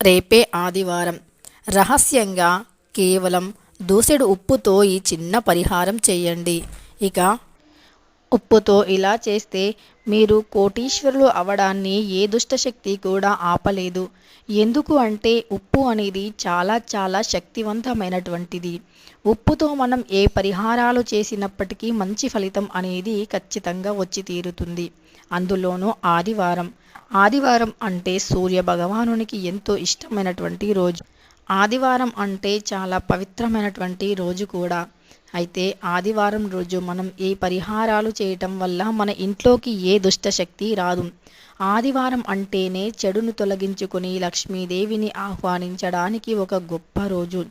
రేపే ఆదివారం. రహస్యంగా కేవలం దూసెడు ఉప్పుతో ఈ చిన్న పరిహారం చేయండి. ఇక ఉప్పుతో ఇలా చేస్తే మీరు కోటీశ్వరులు అవడాన్ని ఏ దుష్టశక్తి కూడా ఆపలేదు. ఎందుకు అంటే ఉప్పు అనేది చాలా చాలా శక్తివంతమైనటువంటిది. ఉప్పుతో మనం ఏ పరిహారాలు చేసినప్పటికీ మంచి ఫలితం అనేది ఖచ్చితంగా వచ్చి తీరుతుంది. అందులోనూ ఆదివారం. ఆదివారం అంటే సూర్య భగవానునికి ఎంతో ఇష్టమైనటువంటి రోజు. ఆదివారం అంటే చాలా పవిత్రమైనటువంటి రోజు కూడా. అయితే ఆదివారం రోజు మనం ఏ పరిహారాలు చేయటం వల్ల మన ఇంట్లోకి ఏ దుష్టశక్తి రాదు. ఆదివారం అంటేనే చెడును తొలగించుకుని లక్ష్మీదేవిని ఆహ్వానించడానికి ఒక గొప్ప రోజు.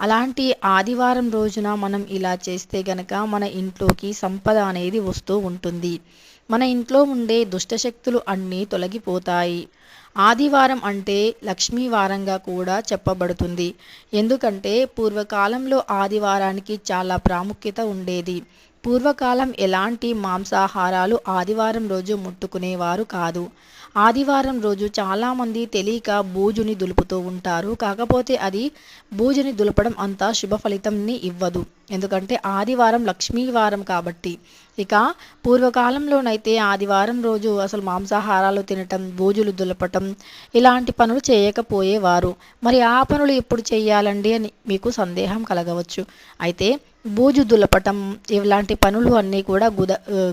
అలాంటి ఆదివారం రోజున మనం ఇలా చేస్తే గనక మన ఇంట్లోకి సంపద అనేది వస్తూ ఉంటుంది. మన ఇంట్లో ఉండే దుష్టశక్తులు అన్నీ తొలగిపోతాయి. ఆదివారం అంటే లక్ష్మీ వారంగా కూడా చెప్పబడుతుంది. ఎందుకంటే పూర్వకాలంలో ఆదివారానికి చాలా ప్రాముఖ్యత ఉండేది. పూర్వకాలం ఎలాంటి మాంసాహారాలు ఆదివారం రోజు ముట్టుకునేవారు కాదు. ఆదివారం రోజు చాలామంది తెలియక బూజుని దులుపుతూ ఉంటారు. కాకపోతే అది బూజుని దులపడం అంత శుభ ఫలితంని ఇవ్వదు. ఎందుకంటే ఆదివారం లక్ష్మీవారం కాబట్టి. ఇక పూర్వకాలంలోనైతే ఆదివారం రోజు అసలు మాంసాహారాలు తినటం బూజులు దులపటం ఇలాంటి పనులు చేయకపోయేవారు. మరి ఆ పనులు ఎప్పుడు చేయాలండి అని మీకు సందేహం కలగవచ్చు. అయితే బూజు దులపటం ఇలాంటి పనులు అన్నీ కూడా గుద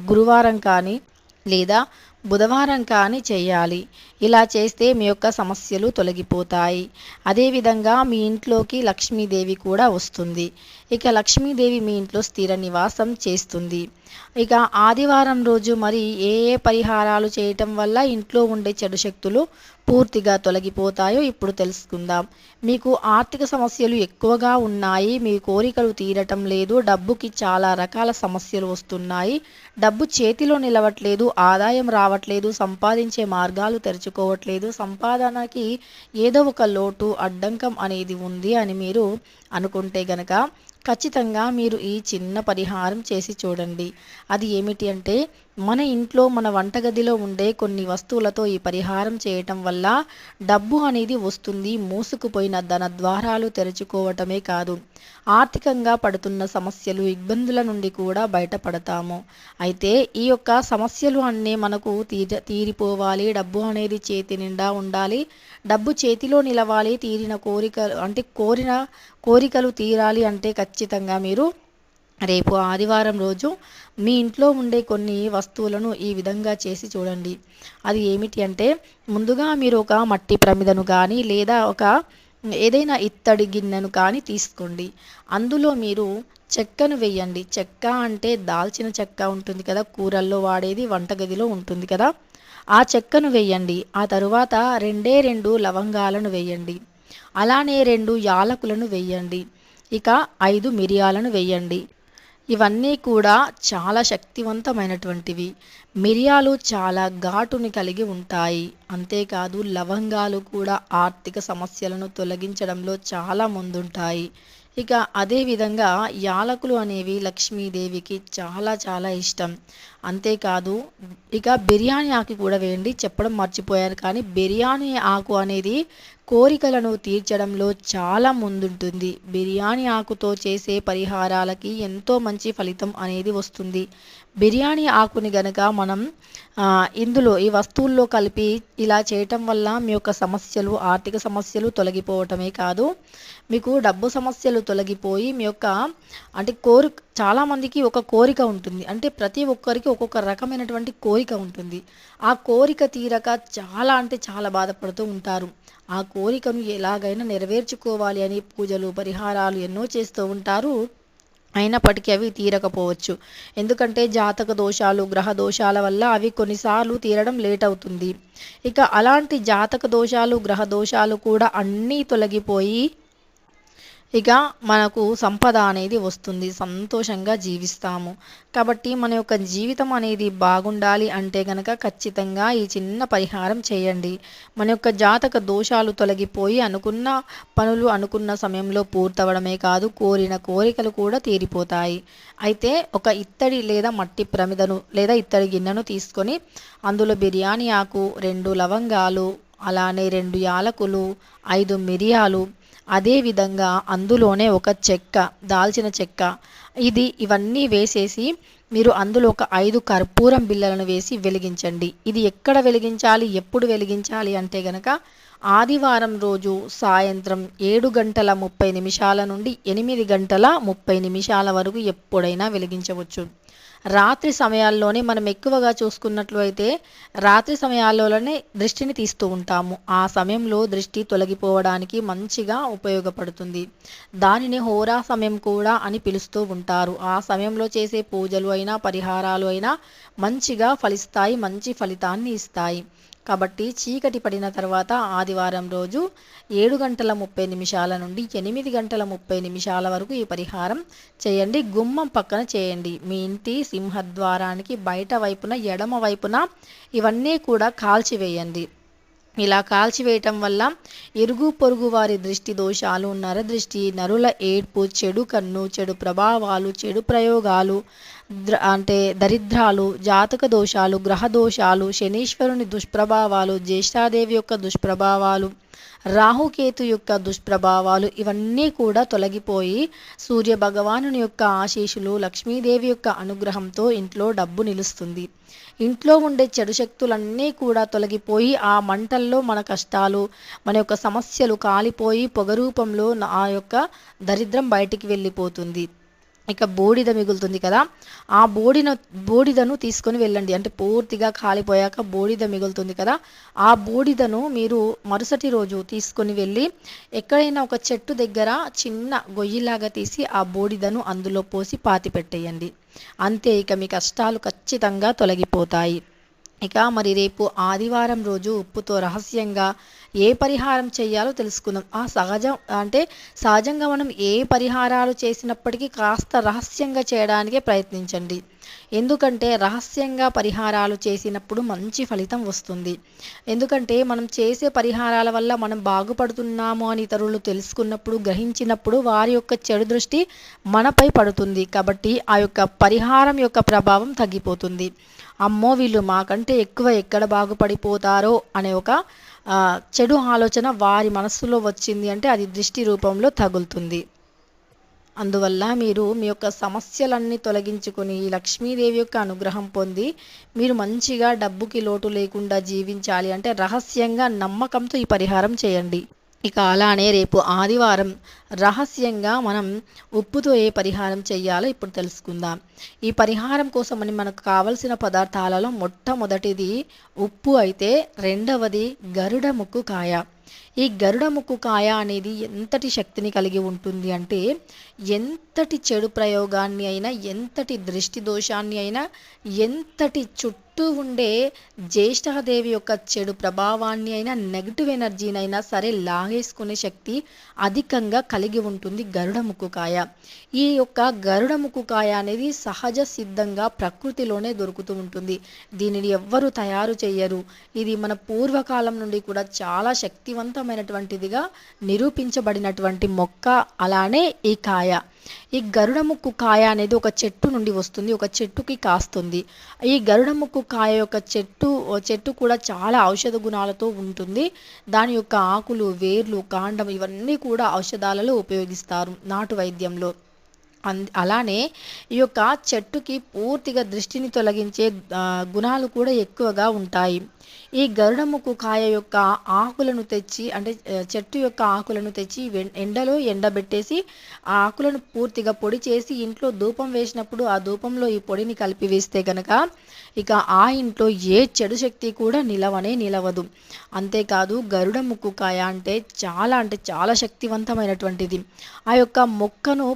గురువారం కానీ లేదా బుధవారం కానీ చేయాలి. ఇలా చేస్తే మీ యొక్క సమస్యలు తొలగిపోతాయి. అదేవిధంగా మీ ఇంట్లోకి లక్ష్మీదేవి కూడా వస్తుంది. ఇక లక్ష్మీదేవి మీ ఇంట్లో స్థిర నివాసం చేస్తుంది. ఇక ఆదివారం రోజు మరి ఏ ఏ పరిహారాలు చేయటం వల్ల ఇంట్లో ఉండే చెడు శక్తులు పూర్తిగా తొలగిపోతాయో ఇప్పుడు తెలుసుకుందాం. మీకు ఆర్థిక సమస్యలు ఎక్కువగా ఉన్నాయి మీ కోరికలు తీరటం లేదు డబ్బుకి చాలా రకాల సమస్యలు వస్తున్నాయి. డబ్బు చేతిలో నిలవట్లేదు ఆదాయం రావట్లేదు సంపాదించే మార్గాలు తెరుచుకోవట్లేదు సంపాదనకి ఏదో ఒక లోటు అడ్డంకం అనేది ఉంది అని మీరు అనుకుంటే గనక ఖచ్చితంగా మీరు ఈ చిన్న పరిహారం చేసి చూడండి. అది ఏమిటి అంటే మన ఇంట్లో మన వంటగదిలో ఉండే కొన్ని వస్తువులతో ఈ పరిహారం చేయటం వల్ల డబ్బు అనేది వస్తుంది మూసుకుపోయిన ధన ద్వారాలు తెరుచుకోవటమే కాదు. ఆర్థికంగా పడుతున్న సమస్యలు ఇబ్బందుల నుండి కూడా బయటపడతాము. అయితే ఈ యొక్క సమస్యలు అన్నీ మనకు తీర తీరిపోవాలి డబ్బు అనేది చేతి నిండా ఉండాలి డబ్బు చేతిలో నిలవాలి తీరిన కోరికలు అంటే కోరిన కోరికలు తీరాలి అంటే ఖచ్చితంగా మీరు రేపు ఆదివారం రోజు మీ ఇంట్లో ఉండే కొన్ని వస్తువులను ఈ విధంగా చేసి చూడండి. అది ఏమిటి అంటే ముందుగా మీరు ఒక మట్టి ప్రమిదను కానీ లేదా ఒక ఏదైనా ఇత్తడి గిన్నెను కానీ తీసుకోండి. అందులో మీరు చెక్కను వేయండి. చెక్క అంటే దాల్చిన చెక్క ఉంటుంది కదా కూరల్లో వాడేది వంటగదిలో ఉంటుంది కదా. ఆ చెక్కను వేయండి ఆ తరువాత రెండే రెండు లవంగాలను వేయండి అలానే రెండు యాలకులను వేయండి ఇక ఐదు మిరియాలను వేయండి. ఇవన్నీ కూడా చాలా శక్తివంతమైనటువంటివి. మిరియాలు చాలా ఘాటుని కలిగి ఉంటాయి. అంతేకాదు లవంగాలు కూడా ఆర్థిక సమస్యలను తొలగించడంలో చాలా ముందుంటాయి. ఇక అదేవిధంగా యాలకులు అనేవి లక్ష్మీదేవికి చాలా చాలా ఇష్టం. అంతేకాదు ఇక బిర్యానీ ఆకు కూడా వేయండి. చెప్పడం మర్చిపోయాను కానీ బిర్యానీ ఆకు అనేది కోరికలను తీర్చడంలో చాలా ముందుంటుంది. బిర్యానీ ఆకుతో చేసే పరిహారాలకి ఎంతో మంచి ఫలితం అనేది వస్తుంది. బిర్యానీ ఆకుని గనక మనం ఇందులో ఈ వస్తువుల్లో కలిపి ఇలా చేయటం వల్ల మీ యొక్క సమస్యలు ఆర్థిక సమస్యలు తొలగిపోవటమే కాదు మీకు డబ్బు సమస్యలు తొలగిపోయి మీ యొక్క అంటే కోరిక చాలామందికి ఒక కోరిక ఉంటుంది. అంటే ప్రతి ఒక్కరికి ఒక్కొక్క రకమైనటువంటి కోరిక ఉంటుంది. ఆ కోరిక తీరక చాలా అంటే చాలా బాధపడుతూ ఉంటారు. ఆ కోరికను ఎలాగైనా నెరవేర్చుకోవాలి అని పూజలు పరిహారాలు ఎన్నో చేస్తూ ఉంటారు. అయినప్పటికీ అవి తీరకపోవచ్చు. ఎందుకంటే జాతక దోషాలు గ్రహ దోషాల వల్ల అవి కొన్నిసార్లు తీరడం లేట్ అవుతుంది. ఇక అలాంటి జాతక దోషాలు గ్రహ దోషాలు కూడా అన్నీ తొలగిపోయి ఇక మనకు సంపద అనేది వస్తుంది. సంతోషంగా జీవిస్తాము. కాబట్టి మన యొక్క జీవితం అనేది బాగుండాలి అంటే గనక ఖచ్చితంగా ఈ చిన్న పరిహారం చేయండి. మన యొక్క జాతక దోషాలు తొలగిపోయి అనుకున్న పనులు అనుకున్న సమయంలో పూర్తవడమే కాదు కోరిన కోరికలు కూడా తీరిపోతాయి. అయితే ఒక ఇత్తడి లేదా మట్టి ప్రమిదను లేదా ఇత్తడి గిన్నెను తీసుకొని అందులో బిర్యానీ ఆకు రెండు లవంగాలు అలానే రెండు యాలకులు ఐదు మిరియాలు అదేవిధంగా అందులోనే ఒక చెక్క దాల్చిన చెక్క. ఇది ఇవన్నీ వేసేసి మీరు అందులో ఒక ఐదు కర్పూరం బిళ్ళలను వేసి వెలిగించండి. ఇది ఎక్కడ వెలిగించాలి? ఎప్పుడు వెలిగించాలి అంటే గనక ఆదివారం రోజు సాయంత్రం ఏడు గంటల ముప్పై నిమిషాల నుండి ఎనిమిది గంటల ముప్పై నిమిషాల వరకు ఎప్పుడైనా వెలిగించవచ్చు. రాత్రి సమయాల్లోనే మనం ఎక్కువగా చూసుకున్నట్లు అయితే రాత్రి సమయాల్లోనే దృష్టిని తీస్తూ ఉంటాము. ఆ సమయంలో దృష్టి తొలగిపోవడానికి మంచిగా ఉపయోగపడుతుంది. దానిని హోరా సమయం కూడా అని పిలుస్తూ ఉంటారు. ఆ సమయంలో చేసే పూజలు అయినా పరిహారాలు అయినా మంచిగా ఫలిస్తాయి మంచి ఫలితాన్ని ఇస్తాయి. కాబట్టి చీకటి పడిన తర్వాత ఆదివారం రోజు ఏడు గంటల ముప్పై నిమిషాల నుండి ఎనిమిది గంటల ముప్పై నిమిషాల వరకు ఈ పరిహారం చేయండి. గుమ్మం పక్కన చేయండి. మీ ఇంటి సింహద్వారానికి బయట వైపున ఎడమ వైపున ఇవన్నీ కూడా కాల్చివేయండి. ఇలా కాల్చివేయటం వల్ల ఇరుగు పొరుగు వారి దృష్టి దోషాలు నరదృష్టి నరుల ఏడ్పు చెడు కన్ను చెడు ప్రభావాలు చెడు ప్రయోగాలు ద్ర అంటే దరిద్రాలు జాతక దోషాలు గ్రహ దోషాలు శనీశ్వరుని దుష్ప్రభావాలు జ్యేష్ఠాదేవి యొక్క దుష్ప్రభావాలు రాహుకేతు యొక్క దుష్ప్రభావాలు ఇవన్నీ కూడా తొలగిపోయి సూర్య భగవానుని యొక్క ఆశీషులు లక్ష్మీదేవి యొక్క అనుగ్రహంతో ఇంట్లో డబ్బు నిలుస్తుంది. ఇంట్లో ఉండే చెడు శక్తులన్నీ కూడా తొలగిపోయి ఆ మంటల్లో మన కష్టాలు మన యొక్క సమస్యలు కాలిపోయి పొగ రూపంలో ఆ యొక్క దరిద్రం బయటికి వెళ్ళిపోతుంది. ఇక బూడిద మిగులుతుంది కదా. ఆ బూడిన బూడిదను తీసుకొని వెళ్ళండి. అంటే పూర్తిగా కాలిపోయాక బూడిద మిగులుతుంది కదా. ఆ బూడిదను మీరు మరుసటి రోజు తీసుకొని వెళ్ళి ఎక్కడైనా ఒక చెట్టు దగ్గర చిన్న గొయ్యిలాగా తీసి ఆ బూడిదను అందులో పోసి పాతి పెట్టేయండి. అంతే ఇక మీ కష్టాలు ఖచ్చితంగా తొలగిపోతాయి. ఇక మరి రేపు ఆదివారం రోజు ఉప్పుతో రహస్యంగా ఏ పరిహారం చేయాలో తెలుసుకుందాం. ఆ సహజం అంటే సహజంగా మనం ఏ పరిహారాలు చేసినప్పటికీ కాస్త రహస్యంగా చేయడానికే ప్రయత్నించండి. ఎందుకంటే రహస్యంగా పరిహారాలు చేసినప్పుడు మంచి ఫలితం వస్తుంది. ఎందుకంటే మనం చేసే పరిహారాల వల్ల మనం బాగుపడుతున్నాము అని ఇతరులు తెలుసుకున్నప్పుడు గ్రహించినప్పుడు వారి యొక్క చెడు దృష్టి మనపై పడుతుంది. కాబట్టి ఆ యొక్క పరిహారం యొక్క ప్రభావం తగ్గిపోతుంది. అమ్మో వీళ్ళు మాకంటే ఎక్కువ ఎక్కడ బాగుపడిపోతారో అనే ఒక చెడు ఆలోచన వారి మనస్సులో వచ్చింది అంటే అది దృష్టి రూపంలో తగులుతుంది. అందువల్ల మీరు మీ యొక్క సమస్యలన్నీ తొలగించుకొని లక్ష్మీదేవి యొక్క అనుగ్రహం పొంది మీరు మంచిగా డబ్బుకి లోటు లేకుండా జీవించాలి. అంటే రహస్యంగా నమ్మకంతో ఈ పరిహారం చేయండి. ఇక అలానే రేపు ఆదివారం రహస్యంగా మనం ఉప్పుతో ఏ పరిహారం చేయాలో ఇప్పుడు తెలుసుకుందాం. ఈ పరిహారం కోసమని మనకు కావలసిన పదార్థాలలో మొట్టమొదటిది ఉప్పు అయితే రెండవది గరుడ ముక్కు కాయ. ఈ గరుడ ముక్కు కాయ అనేది ఎంతటి శక్తిని కలిగి ఉంటుంది అంటే ఎంతటి చెడు ప్రయోగాన్ని అయినా ఎంతటి దృష్టి దోషాన్ని అయినా ఎంతటి చుట్టూ చుట్టూ ఉండే జ్యేష్ఠదేవి యొక్క చెడు ప్రభావాన్ని అయినా నెగిటివ్ ఎనర్జీనైనా సరే లాగేసుకునే శక్తి అధికంగా కలిగి ఉంటుంది గరుడ ముక్కుకాయ ఈ యొక్క గరుడ ముక్కుకాయ అనేది సహజ సిద్ధంగా ప్రకృతిలోనే దొరుకుతూ ఉంటుంది. దీనిని ఎవ్వరూ తయారు చేయరు ఇది మన పూర్వకాలం నుండి కూడా చాలా శక్తివంతమైనటువంటిదిగా నిరూపించబడినటువంటి మొక్క అలానే ఈ కాయ. ఈ గరుడ ముక్కు కాయ అనేది ఒక చెట్టు నుండి వస్తుంది ఒక చెట్టుకి కాస్తుంది. ఈ గరుడ ముక్కు కాయ యొక్క చెట్టు చెట్టు కూడా చాలా ఔషధ గుణాలతో ఉంటుంది. దాని యొక్క ఆకులు వేర్లు కాండం ఇవన్నీ కూడా ఔషధాలలో ఉపయోగిస్తారు నాటు వైద్యంలో. అలానే ఈ యొక్క చెట్టుకి పూర్తిగా దృష్టిని తొలగించే గుణాలు కూడా ఎక్కువగా ఉంటాయి. ఈ గరుడముకు కాయ యొక్క ఆకులను తెచ్చి అంటే చెట్టు యొక్క ఆకులను తెచ్చి ఎండలో ఎండబెట్టేసి ఆ ఆకులను పూర్తిగా పొడి చేసి ఇంట్లో ధూపం వేసినప్పుడు ఆ ధూపంలో ఈ పొడిని కలిపి వేస్తే కనుక ఇక ఆ ఇంట్లో ఏ చెడు శక్తి కూడా నిలవనే నిలవదు. అంతేకాదు గరుడ ముక్కు కాయ అంటే చాలా అంటే చాలా శక్తివంతమైనటువంటిది. ఆ యొక్క మొక్కను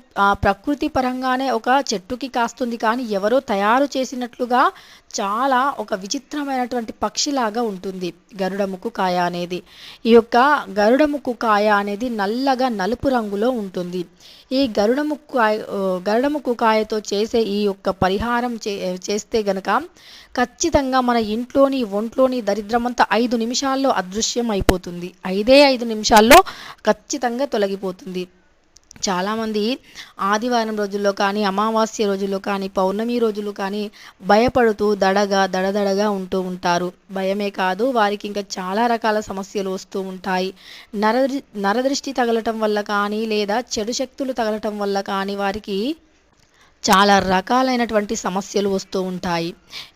ప్రకృతి పరంగానే ఒక చెట్టుకి కాస్తుంది కానీ ఎవరో తయారు చేసినట్లుగా చాలా ఒక విచిత్రమైనటువంటి పక్షిలాగా ఉంటుంది గరుడముకు కాయ అనేది. ఈ యొక్క గరుడముకు కాయ అనేది నల్లగా నలుపు రంగులో ఉంటుంది. ఈ గరుడముక్కు గరుడముక్కు కాయతో చేసే ఈ యొక్క పరిహారం చే చేస్తే గనక ఖచ్చితంగా మన ఇంట్లోని ఒంట్లోని దరిద్రమంతా ఐదు నిమిషాల్లో అదృశ్యం అయిపోతుంది ఐదే ఐదు నిమిషాల్లో ఖచ్చితంగా తొలగిపోతుంది. చాలామంది ఆదివారం రోజుల్లో కానీ అమావాస్య రోజుల్లో కానీ పౌర్ణమి రోజులు కానీ భయపడుతూ దడగా దడదడగా ఉంటూ ఉంటారు. భయమే కాదు వారికి ఇంకా చాలా రకాల సమస్యలు వస్తూ ఉంటాయి. నరదృ నరదృష్టి తగలటం వల్ల కానీ లేదా చెడు శక్తులు తగలటం వల్ల కానీ వారికి చాలా రకాలైనటువంటి సమస్యలు వస్తూ ఉంటాయి.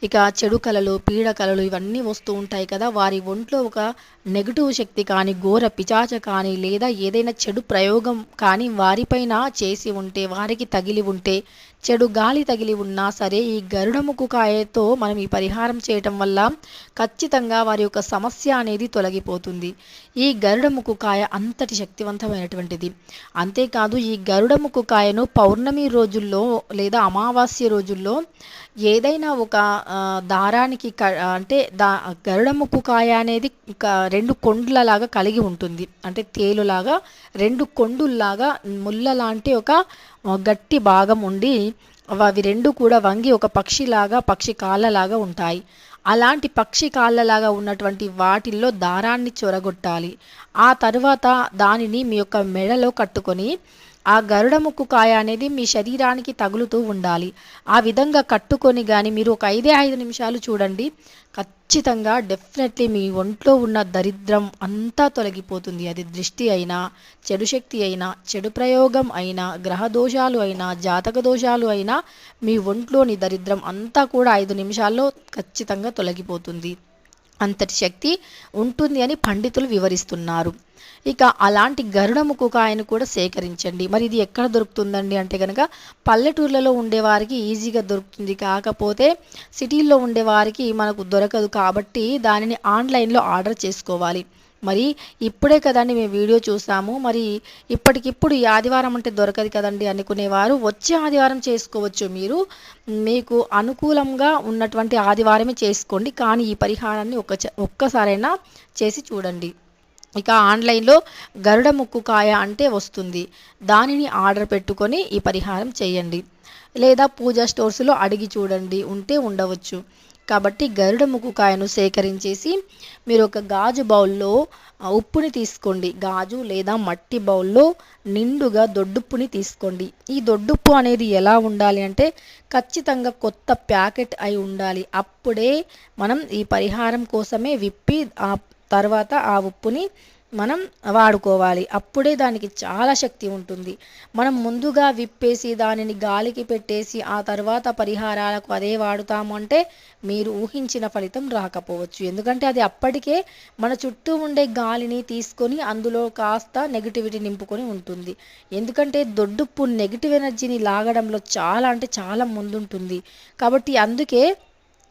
ఇక చెడు కళలు పీడ కళలు ఇవన్నీ వస్తూ ఉంటాయి కదా. వారి ఒంట్లో ఒక నెగిటివ్ శక్తి కానీ ఘోర పిచాచ కానీ లేదా ఏదైనా చెడు ప్రయోగం కానీ వారిపైన చేసి ఉంటే వారికి తగిలి ఉంటే చెడు గాలి తగిలి ఉన్నా సరే ఈ గరుడముకు కాయతో మనం ఈ పరిహారం చేయటం వల్ల ఖచ్చితంగా వారి యొక్క సమస్య అనేది తొలగిపోతుంది. ఈ గరుడముకు కాయ అంతటి శక్తివంతమైనటువంటిది. అంతేకాదు ఈ గరుడముకు కాయను పౌర్ణమి రోజుల్లో లేదా అమావాస్య రోజుల్లో ఏదైనా ఒక దారానికి క అంటే దా గరుడముకు కాయ అనేది రెండు కొండ్లలాగా కలిగి ఉంటుంది. అంటే తేలులాగా రెండు కొండుల్లాగా ముళ్ళ లాంటి ఒక గట్టి భాగం ఉండి అవి రెండు కూడా వంగి ఒక పక్షిలాగా పక్షి కాళ్ళలాగా ఉంటాయి. అలాంటి పక్షి కాళ్ళలాగా ఉన్నటువంటి వాటిల్లో దారాన్ని చొరగొట్టాలి. ఆ తర్వాత దానిని మీ యొక్క మెడలో కట్టుకొని ఆ గరుడ ముక్కు కాయ అనేది మీ శరీరానికి తగులుతూ ఉండాలి. ఆ విధంగా కట్టుకొని కానీ మీరు ఒక ఐదే ఐదు నిమిషాలు చూడండి. ఖచ్చితంగా డెఫినెట్లీ మీ ఒంట్లో ఉన్న దరిద్రం అంతా తొలగిపోతుంది. అది దృష్టి అయినా చెడు శక్తి అయినా చెడు ప్రయోగం అయినా గ్రహ దోషాలు అయినా జాతక దోషాలు అయినా మీ ఒంట్లోని దరిద్రం అంతా కూడా ఐదు నిమిషాల్లో ఖచ్చితంగా తొలగిపోతుంది. అంతటి శక్తి ఉంటుంది అని పండితులు వివరిస్తున్నారు. ఇక అలాంటి గరుడముకు కాయను కూడా సేకరించండి. మరి ఇది ఎక్కడ దొరుకుతుందండి అంటే కనుక పల్లెటూర్లలో ఉండేవారికి ఈజీగా దొరుకుతుంది. కాకపోతే సిటీల్లో ఉండేవారికి మనకు దొరకదు కాబట్టి దానిని ఆన్లైన్లో ఆర్డర్ చేసుకోవాలి. మరి ఇప్పుడే కదండి మేము వీడియో చూసాము. మరి ఇప్పటికిప్పుడు ఈ ఆదివారం అంటే దొరకదు కదండి అనుకునేవారు. వచ్చే ఆదివారం చేసుకోవచ్చు మీరు. మీకు అనుకూలంగా ఉన్నటువంటి ఆదివారమే చేసుకోండి. కానీ ఈ పరిహారాన్ని ఒక్క ఒక్కసారైనా చేసి చూడండి. ఇక ఆన్లైన్లో గరుడ ముక్కు కాయ అంటే వస్తుంది. దానిని ఆర్డర్ పెట్టుకొని ఈ పరిహారం చేయండి. లేదా పూజా స్టోర్స్లో అడిగి చూడండి. ఉంటే ఉండవచ్చు. కాబట్టి గరుడ ముక్కు కాయను సేకరించేసి మీరు ఒక గాజు బౌల్లో ఉప్పుని తీసుకోండి. గాజు లేదా మట్టి బౌల్లో నిండుగా దొడ్డుప్పుని తీసుకోండి. ఈ దొడ్డుప్పు అనేది ఎలా ఉండాలి అంటే ఖచ్చితంగా కొత్త ప్యాకెట్ అయి ఉండాలి. అప్పుడే మనం ఈ పరిహారం కోసమే విప్పి ఆ తర్వాత ఆ ఉప్పుని మనం వాడుకోవాలి. అప్పుడే దానికి చాలా శక్తి ఉంటుంది. మనం ముందుగా విప్పేసి దానిని గాలికి పెట్టేసి ఆ తర్వాత పరిహారాలకు అదే వాడుతాము అంటే మీరు ఊహించిన ఫలితం రాకపోవచ్చు. ఎందుకంటే అది అప్పటికే మన చుట్టూ ఉండే గాలిని తీసుకొని అందులో కాస్త నెగిటివిటీ నింపుకొని ఉంటుంది. ఎందుకంటే దొడ్డుప్పు నెగిటివ్ ఎనర్జీని లాగడంలో చాలా అంటే చాలా ముందుంటుంది. కాబట్టి అందుకే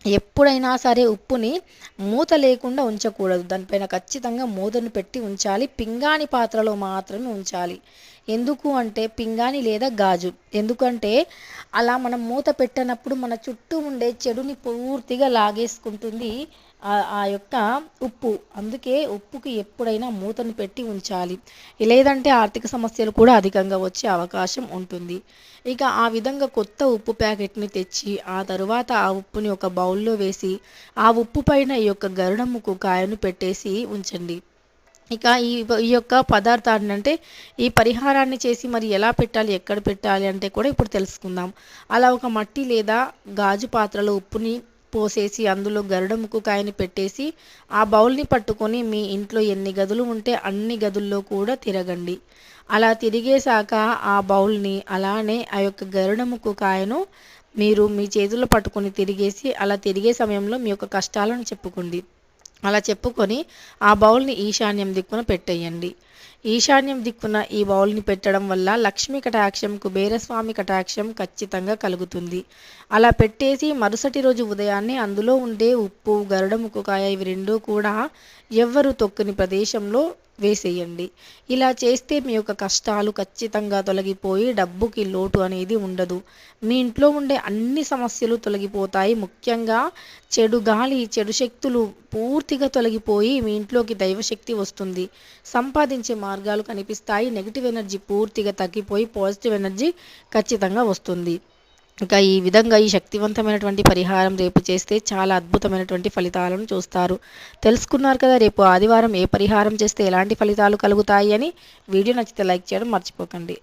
ఎప్పుడైనా సరే ఉప్పుని మూత లేకుండా ఉంచకూడదు. దానిపైన ఖచ్చితంగా మూతను పెట్టి ఉంచాలి. పింగాణి పాత్రలో మాత్రమే ఉంచాలి. ఎందుకు అంటే పింగాణి లేదా గాజు. ఎందుకంటే అలా మనం మూత పెట్టినప్పుడు మన చుట్టూ ఉండే చెడుని పూర్తిగా లాగేసుకుంటుంది ఆ యొక్క ఉప్పు. అందుకే ఉప్పుకి ఎప్పుడైనా మూతను పెట్టి ఉంచాలి. లేదంటే ఆర్థిక సమస్యలు కూడా అధికంగా వచ్చే అవకాశం ఉంటుంది. ఇక ఆ విధంగా కొత్త ఉప్పు ప్యాకెట్ని తెచ్చి ఆ తరువాత ఆ ఉప్పుని ఒక బౌల్లో వేసి ఆ ఉప్పు పైన ఈ యొక్క గరుడముకు కాయను పెట్టేసి ఉంచండి. ఇక ఈ ఈ యొక్క పదార్థాన్ని అంటే ఈ పరిహారాన్ని చేసి మరి ఎలా పెట్టాలి ఎక్కడ పెట్టాలి అంటే కూడా ఇప్పుడు తెలుసుకుందాం. అలా ఒక మట్టి లేదా గాజు పాత్రలో ఉప్పుని పోసేసి అందులో గరుడ ముక్కుకాయని పెట్టేసి ఆ బౌల్ని పట్టుకొని మీ ఇంట్లో ఎన్ని గదులు ఉంటే అన్ని గదుల్లో కూడా తిరగండి. అలా తిరిగేశాక ఆ బౌల్ని అలానే ఆ యొక్క గరుడ ముక్కుకాయను మీరు మీ చేతుల్లో పట్టుకొని తిరిగేసి అలా తిరిగే సమయంలో మీ యొక్క కష్టాలను చెప్పుకోండి. అలా చెప్పుకొని ఆ బౌల్ని ఈశాన్యం దిక్కున పెట్టేయండి. ఈశాన్యం దిక్కున ఈ బౌల్ని పెట్టడం వల్ల లక్ష్మీ కటాక్షం కుబేరస్వామి కటాక్షం ఖచ్చితంగా కలుగుతుంది. అలా పెట్టేసి మరుసటి రోజు ఉదయాన్నే అందులో ఉండే ఉప్పు గరుడ ముక్కుకాయ ఇవి రెండూ కూడా ఎవ్వరు తొక్కని ప్రదేశంలో వేసేయండి. ఇలా చేస్తే మీ యొక్క కష్టాలు ఖచ్చితంగా తొలగిపోయి డబ్బుకి లోటు అనేది ఉండదు. మీ ఇంట్లో ఉండే అన్ని సమస్యలు తొలగిపోతాయి. ముఖ్యంగా చెడు గాలి చెడు శక్తులు పూర్తిగా తొలగిపోయి మీ ఇంట్లోకి దైవశక్తి వస్తుంది. సంపాదించే మార్గాలు కనిపిస్తాయి. నెగిటివ్ ఎనర్జీ పూర్తిగా తగ్గిపోయి పాజిటివ్ ఎనర్జీ ఖచ్చితంగా వస్తుంది. ఇంకా ఈ విధంగా ఈ శక్తివంతమైనటువంటి పరిహారం రేపు చేస్తే చాలా అద్భుతమైనటువంటి ఫలితాలను చూస్తారు. తెలుసుకున్నారు కదా రేపు ఆదివారం ఏ పరిహారం చేస్తే ఎలాంటి ఫలితాలు కలుగుతాయి అని? వీడియో నచ్చితే లైక్ చేయడం మర్చిపోకండి.